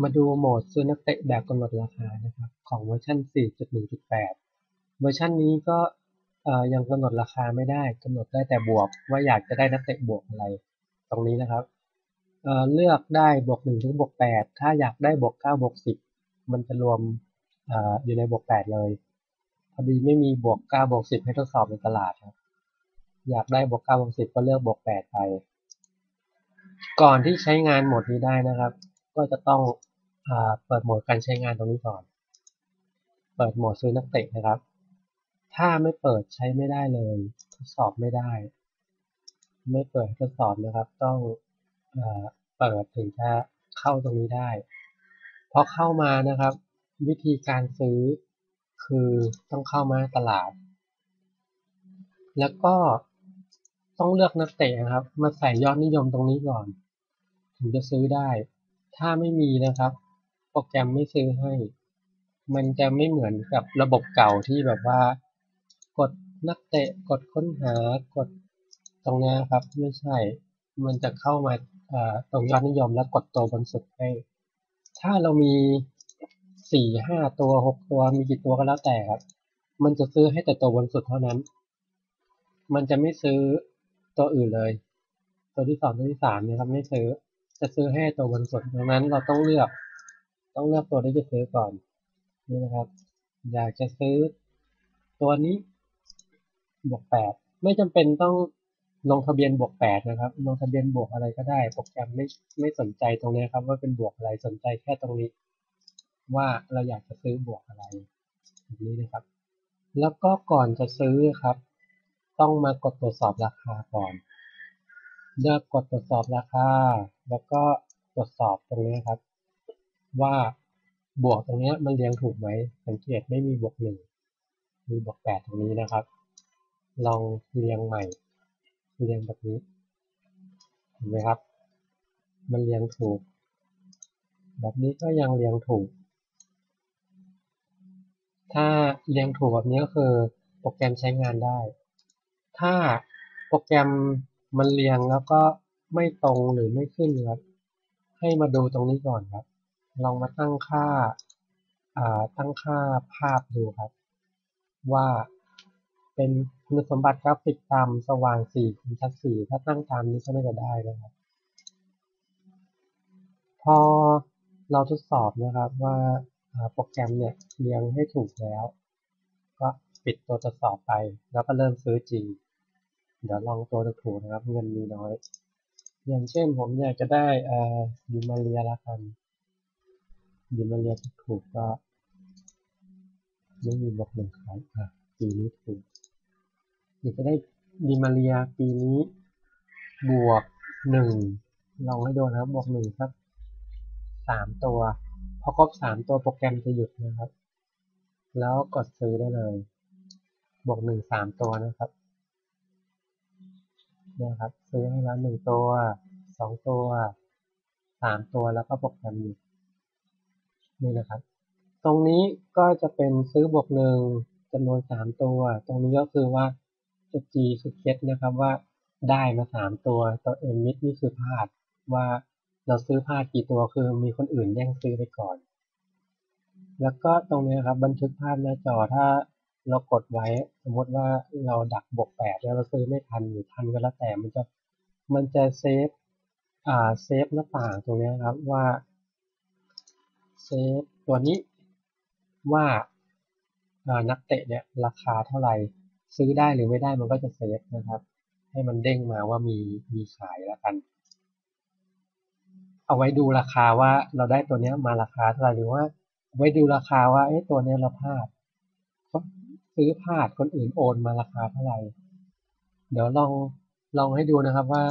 มาดูโหมดซื้อนักเตะแบบกำหนดราคานะครับ ของเวอร์ชัน 4.1.8 เวอร์ชันนี้ก็ยังกำหนดราคาไม่ได้กำหนดได้แต่บวก ว่าอยากจะได้นักเตะบวกอะไร ตรงนี้นะครับเเลือกได้บวก1ถึงบวก8ถ้าอยากได้บวก9บวก10 มันจะรวมออยู่ในบวก8เลยพอดีไม่มีบวก9บวก10 ให้ทดสอบในตลาดครับ อยากได้บวก9บวก10 ก็เลือกบวก8ไป ก่อนที่ใช้งานโหมดนี้ได้นะครับ ก็จะต้องอเปิดโหมดการใช้งานตรงนี้ก่อน เปิดโหมดซื้อนักเตะนะครับ ถ้าไม่เปิดใช้ไม่ได้เลย ทดสอบไม่ได้ ไม่เปิดทดสอบนะครับ ต้องเปิดถึงจะเข้าตรงนี้ได้พอเข้ามานะครับ วิธีการซื้อคือต้องเข้ามาตลาด แล้วก็ต้องเลือกนักเตะครับ มาใส่ยอดนิยมตรงนี้ก่อน ถึงจะซื้อได้ ถ้าไม่มีนะครับ โปรแกรมไม่ซื้อให้ มันจะไม่เหมือนกับระบบเก่าที่แบบว่า กดนักเตะกดค้นหากดตรงนี้ครับ ไม่ใช่ มันจะเข้ามาตรงยอดนิยมแล้วกดตัวบนสุดให้ ถ้าเรามีสี่ห้าตัวหกตัวมีกี่ตัวก็แล้วแต่ครับ มันจะซื้อให้แต่ตัวบนสุดเท่านั้น มันจะไม่ซื้อตัวอื่นเลย ตัวที่สองตัวที่สามเนี่ยครับไม่ซื้อ จะซื้อให้ตัวบนสุดดังนั้นเราต้องเลือก ต้องเลือกตัวที่จะซื้อก่อน นี่นะครับ อยากจะซื้อตัวนี้บวกแปดไม่จำเป็นต้องลงทะเบียนบวกแปดนะครับ ลงทะเบียนบวกอะไรก็ได้ โปรแกรมไม่ไม่สนใจตรงนี้ครับ ว่าเป็นบวกอะไรสนใจแค่ตรงนี้ ว่าเราอยากจะซื้อบวกอะไรแบบนี้นะครับ แล้วก็ก่อนจะซื้อครับ ต้องมากดตรวจสอบราคาก่อน เลือกกดตรวจสอบราคา แล้วก็ตรวจสอบตรงนี้ครับ ว่าบวกตรงนี้มันเรียงถูกไหม สังเกตไม่มีบวกหนึ่งมีบวกแปดตรงนี้นะครับ ลองเรียงใหม่ เรียงแบบนี้ เห็นไหมครับ มันเรียงถูก แบบนี้ก็ยังเรียงถูก ถ้าเรียงถูกแบบนี้ก็คือโปรแกรมใช้งานได้ ถ้าโปรแกรม มันเรียงแล้วก็ไม่ตรงหรือไม่ขึ้นครับ ให้มาดูตรงนี้ก่อนครับ ลองมาตั้งค่าตั้งค่าภาพดูครับ ว่าเป็นคุณสมบัติกราฟิกตามสว่างสีคมชัดสีถ้าตั้งตามนี้ก็น่าจะได้นะครับ พอเราทดสอบนะครับว่าโปรแกรมเนี่ยเรียงให้ถูกแล้ว ก็ปิดตัวทดสอบไปแล้วก็เริ่มซื้อจริง เดี๋ยวลองตัวถูกนะครับ เงินมีน้อย อย่างเช่นผมอยากจะได้ดิมาเรียละกันดิมาเรียถูกก็ไม่มีบอกหนึ่งขายอะปีนี้ถูกอยากจะได้ดีมาเรียปีนี้ บวกหนึ่งลองให้ดูนะครับ บวกหนึ่งครับสามตัว พอครบสามตัวโปรแกรมจะหยุดนะครับ แล้วกดซื้อได้เลย บวกหนึ่งสามตัวนะครับ นี่ยครับ ซื้อให้แล้วหนึ่งตัวสองตัวสามตัวแล้วก็โปรแกรมหยุดนี่นะครับ ตรงนี้ก็จะเป็นซื้อบวกหนึ่งจำนวนสามตัว ตรงนี้ก็คือว่าตัว G คือเคสนะครับว่าได้มาสามตัวตัว M มิดนี่คือพลาดว่าเราซื้อพลาดกี่ตัวคือมีคนอื่นแย่งซื้อไปก่อน แล้วก็ตรงนี้นครับบันทึกภาพหน้าจอถ้า เรากดไว้ สมมติว่าเราดักบวกแปดแล้วเราซื้อไม่ทันหรือทันก็แล้วแต่มันจะมันจะเซฟอ่าเซฟหน้าต่างตรงนี้ครับว่าเซฟตัวนี้ว่านักเตะเนี่ยราคาเท่าไหร่ซื้อได้หรือไม่ได้มันก็จะเซฟนะครับ ให้มันเด้งมาว่ามีมีขายแล้วกัน เอาไว้ดูราคาว่าเราได้ตัวนี้มาราคาเท่าไหร่หรือว่าไว้ดูราคาว่าเอ้ตัวนี้เราพลาด ซื้อพลาดคนอื่นโอนมาราคาเท่าไหร่ เดี๋ยวลองลองให้ดูนะครับว่า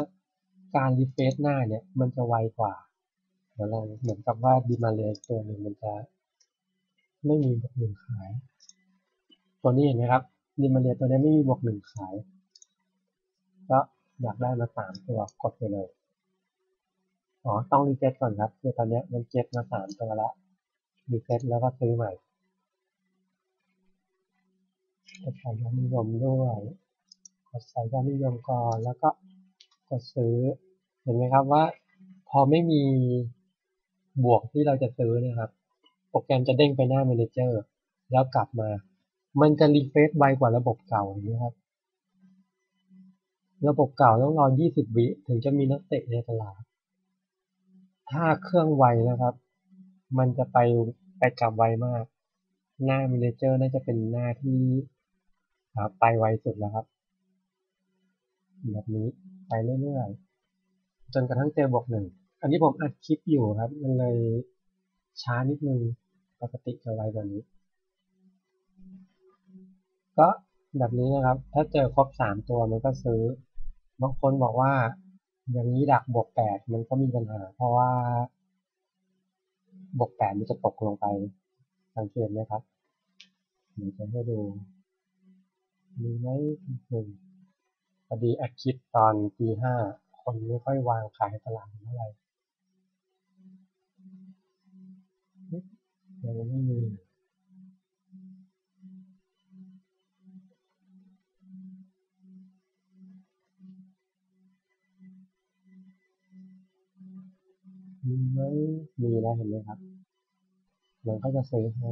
การรีเฟซหน้าเนี่ยมันจะไวกว่าเดี๋ยวลองเหมือนกับว่าดีมาเลยตัวหนึ่งมันจะไม่มีแบบหนึ่งขาย ตัวนี้เห็นไหมครับดิมาเรียตัวนี้ไม่มีบวกหนึ่งขาย ก็อยากได้มาสามตัวกดไปเลยอ๋อต้องรีเซ็ตก่อนครับ คือตอนนี้มันเก็บมาสามตัวละรีเซ็ตแล้วก็ซื้อใหม่ กดใส่ยอดนิยมด้วย กดใส่ยอดนิยมก่อนแล้วก็กดซื้อ เห็นไหมครับว่า พอไม่มีบวกที่เราจะซื้อนะครับ โปรแกรมจะเด้งไปหน้า Manager แล้วกลับมา มันจะรีเฟรชไวกว่าระบบเก่าอย่างนี้ครับ ระบบเก่าต้องรอ 20 วิถึงจะมีนักเตะในตลาด ถ้าเครื่องไวนะครับ มันจะไปไปกลับไวมาก หน้า Manager น่าจะเป็นหน้าที่ ไปไวสุดแล้วครับ แบบนี้ไปเรื่อยๆ จนกระทั่งเจอบวกหนึ่ง อันนี้ผมอัดคลิปอยู่ครับ มันเลยช้านิดนึง ปกติจะไวกว่านี้ ก็แบบนี้นะครับ ถ้าเจอครบสามตัวมันก็ซื้อ บางคนบอกว่าอย่างนี้ดักบวกแปดมันก็มีปัญหา เพราะว่า บวกแปดมันจะตกลงไป สังเกตไหมครับเดี๋ยวจะให้ดู มีไหมหนึ่งพอดีอัดคลิปตอนตีห้าคนไม่ค่อยวางขายตลาดเท่าไหร่ยังไม่มีมีไหมมีแล้วเห็นไหมครับ มันก็จะซื้อให้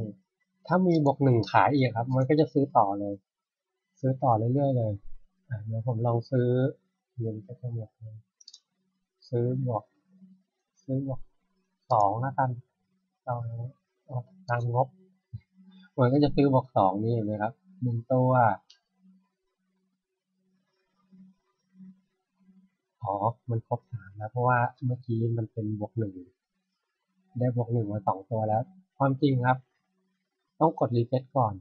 ถ้ามีบวกหนึ่งขายอีกครับ มันก็จะซื้อต่อเลย ซื้อต่อเรื่อยๆเลยเดี๋ยวผมลองซื้อเงินก็จะหมดเลยซื้อบวก ซื้อบวกสองนะกันเอาเอาตามงบมันก็จะซื้อบวกสองนี่เห็นไหมครับหนึ่งตัวอ๋อ มันครบสามแล้วเพราะว่าเมื่อกี้มันเป็นบวกหนึ่งได้บวกหนึ่งมาสองตัวแล้ว ความจริงครับ ต้องกดรีเซ็ตก่อน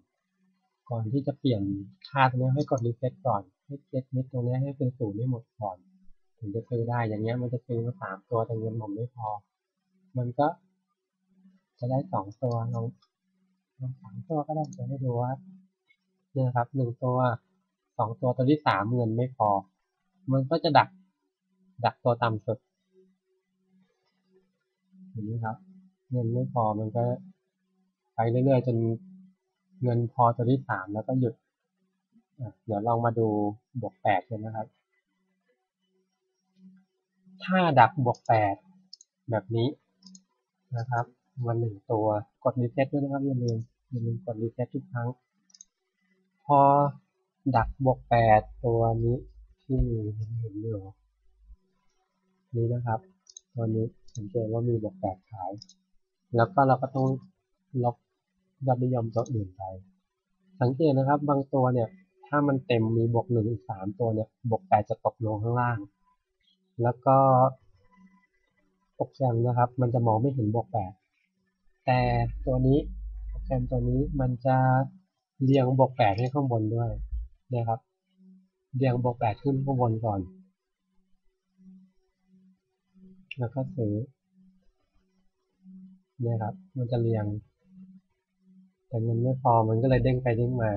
ก่อนที่จะเปลี่ยนค่าตรงนี้ให้กดรีเซ็ตก่อน ให้เก็ตมิดตรงนี้ให้เป็นศูนย์ให้หมดก่อน ถึงจะซื้อได้ อย่างเงี้ยมันจะซื้อมาสามตัวแต่เงินผมไม่พอ มันก็ จะได้สองตัวลองลองสามตัวก็ได้จะให้ดูว่าเนี่ยครับหนึ่งตัวสองตัวตัวที่สามเงินไม่พอ มันก็จะดัก ดักตัวต่ำสุดเห็นไหมครับ เงินไม่พอมันก็ไปเรื่อยๆจน เงินพอตัวที่สามแล้วก็หยุด เดี๋ยวลองมาดูบวกแปดกันนะครับ ถ้าดักบวกแปดแบบนี้นะครับมันหนึ่งตัวกดรีเซ็ตด้วยนะครับอย่าลืมอย่าลืมกดรีเซ็ตทุกครั้ง พอดักบวกแปดตัวนี้ที่เห็นเห็นอยู่นี้นะครับตัวนี้สังเกตว่ามีบวกแปดขาย แล้วก็เราก็ต้องลบ ยอดนิยมตัวอื่นไป สังเกตนะครับ บางตัวเนี่ย ถ้ามันเต็มมีบวกหนึ่งอีกสามตัวเนี่ย บวกแปดจะตกลงข้างล่าง แล้วก็โปรแกรมนะครับ มันจะมองไม่เห็นบวกแปดแต่ตัวนี้โปรแกรมตัวนี้มันจะเรียงบวกแปดให้ข้างบนด้วยนะครับ เรียงบวกแปดขึ้นข้างบนก่อน แล้วก็ซื้อเนี่ยครับ มันจะเรียง แต่เงินไม่พอมันก็เลยเด้งไปเด้งมา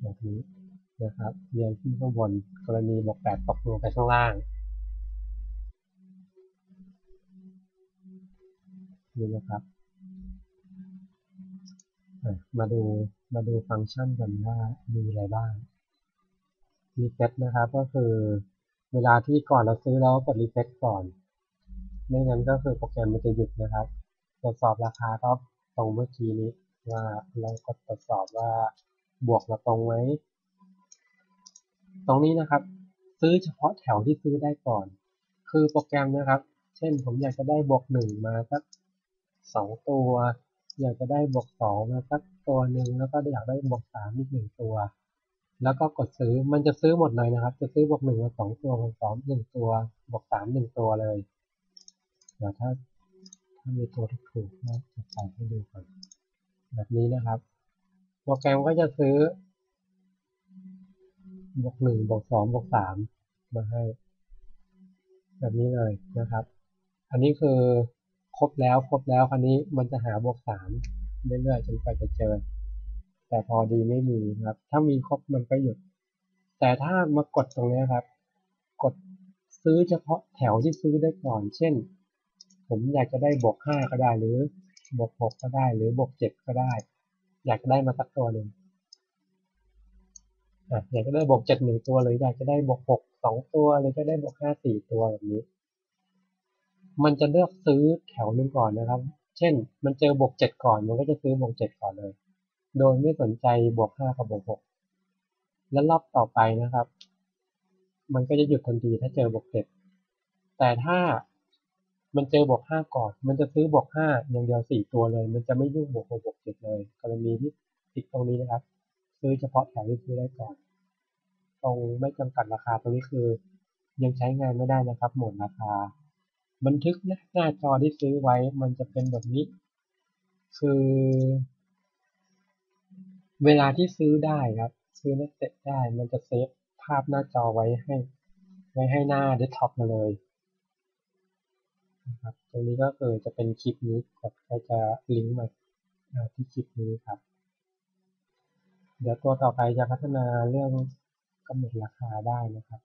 แบบนี้นะครับเรียงขึ้นข้างบนกรณีบวกแปดตกลงไปข้างล่างนี่นะครับ มาดูมาดูฟังก์ชันกันว่ามีอะไรบ้างรีเซ็ตนะครับก็คือเวลาที่ก่อนเราซื้อแล้วกดรีเซ็ตก่อน ไม่งั้นก็คือโปรแกรมมันจะหยุดนะครับ ตรวจสอบราคาก็ตรงเมื่อกี้นี้ว่าเรากดตรวจสอบว่าบวกเราตรงไหมตรงนี้นะครับ ซื้อเฉพาะแถวที่ซื้อได้ก่อน คือโปรแกรมนะครับ เช่นผมอยากจะได้บวกหนึ่งมาสักสองตัว อยากจะได้บวกสองมาสักตัวหนึ่งแล้วก็อยากได้บวกสามอีกหนึ่งตัว แล้วก็กดซื้อมันจะซื้อหมดเลยนะครับ จะซื้อบวกหนึ่งมาสองตัวบวกสองหนึ่งตัวบวกสามหนึ่งตัวเลยเดี๋ยวถ้า ถ้ามีตัวที่ถูกก็จะใส่ให้ดูก่อนแบบนี้นะครับ โปรแกรมก็จะซื้อบวกหนึ่งบวกสองบวกสามมาให้ แบบนี้เลยนะครับ อันนี้คือครบแล้วครบแล้วคราวนี้มันจะหาบวกสามเรื่อยๆจนกว่าจะเจอ แต่พอดีไม่มีครับ ถ้ามีครบมันก็หยุด แต่ถ้ามากดตรงนี้ครับ กดซื้อเฉพาะแถวที่ซื้อได้ก่อน เช่น ผมอยากจะได้บวกห้าก็ได้ หรือบวกหกก็ได้ หรือบวกเจ็ดก็ได้ อยากได้มาสักตัวหนึ่งอยากจะได้บวกเจ็ดหนึ่งตัวหรืออยากจะได้บวกหกสองตัวหรือจะได้บวกห้าสี่ตัวแบบนี้ มันจะเลือกซื้อแถวหนึ่งก่อนนะครับ เช่น มันเจอบวกเจ็ดก่อน มันก็จะซื้อบวกเจ็ดก่อนเลย โดยไม่สนใจบวกห้ากับบวกหกแล้วรอบต่อไปนะครับ มันก็จะหยุดทันทีถ้าเจอบวกเจ็ดแต่ถ้า มันเจอบวกห้าก่อน มันจะซื้อบวกห้าอย่างเดียวสี่ตัวเลย มันจะไม่ยุ่งบวกหกบวกเจ็ดเลย กรณีที่ติดตรงนี้นะครับ ซื้อเฉพาะแถวที่ซื้อได้ก่อน ตรงไม่จำกัดราคาตรงนี้คือ ยังใช้งานไม่ได้นะครับ หมดราคา บันทึกหน้าจอที่ซื้อไว้ มันจะเป็นแบบนี้ คือ เวลาที่ซื้อได้ครับ ซื้อนักเตะได้ มันจะเซฟภาพหน้าจอไว้ให้ ไว้ให้หน้าเดสก์ท็อปมาเลย นะครับตรงนี้ก็คือจะเป็นคลิปนี้กดก็จะลิงก์มาที่คลิปนี้ครับ เดี๋ยวตัวต่อไปจะพัฒนาเรื่องกำหนดราคาได้นะครับ